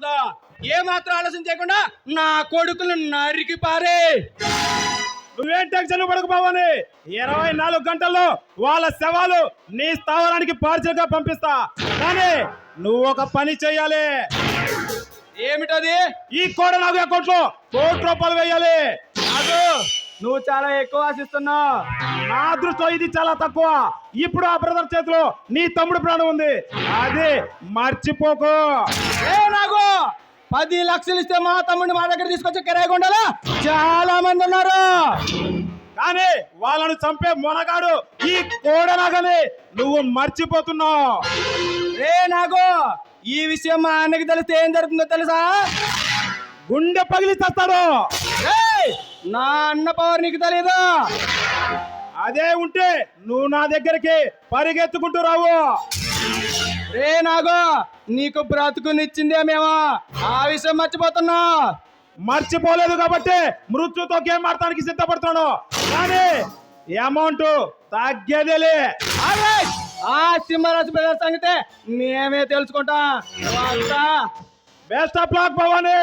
ఉండకూడదు ఏ మాత్రం ఆలోచన చేయకుండా నా కొడుకులు నరికి పారే. నువ్వేం టెన్షన్ పడకు బావని. ఇరవై నాలుగు గంటల్లో వాళ్ళ శవాలు నీ స్థావరానికి పార్సల్గా పంపిస్తా. కానీ నువ్వు ఒక పని చెయ్యాలి. ఏమిటది? ఈ కోడ నాకు అకౌంట్లో కోటి రూపాయలు వేయాలి. నాగు నువ్వు చాలా ఎక్కువ ఆశిస్తున్నావు. నా దృష్టిలో ఇది చాలా తక్కువ. ఇప్పుడు ఆ బ్రదర్ చేతిలో నీ తమ్ముడు ప్రాణం ఉంది. అది మర్చిపోకు. పది లక్షలు ఇస్తే మా తమ్ముడిని మా దగ్గర తీసుకొచ్చి కిరాయి కొండాలా చాలా మంది ఉన్నారు. కానీ వాళ్ళను చంపే మొనగాడు ఈ కోడనగని నువ్వు మర్చిపోతున్నావు. రే నాకు ఈ విషయం మా అన్నకి తెలిస్తే ఏం జరుగుతుందో తెలుసా? గుండె పగిలి చేస్తాడు. నా అన్న పవర్ నీకు తెలీదు. అదే ఉంటే నువ్వు నా దగ్గరికి పరిగెత్తుకుంటూ రావు. రే నాగు నీకు బ్రతుకునిచ్చిందే మేము? ఆ విషయం మర్చిపోతున్నా. మర్చిపోలేదు కాబట్టి మృత్యుతో గేమ్ ఆడటానికి సిద్ధపడుతున్నాను. కానీ అమౌంట్ తగ్గేదేలే! ఆ సింహరాజు ప్రజల సంగతే మేమే తెలుసుకుంటాం. Best of luck Bhavani.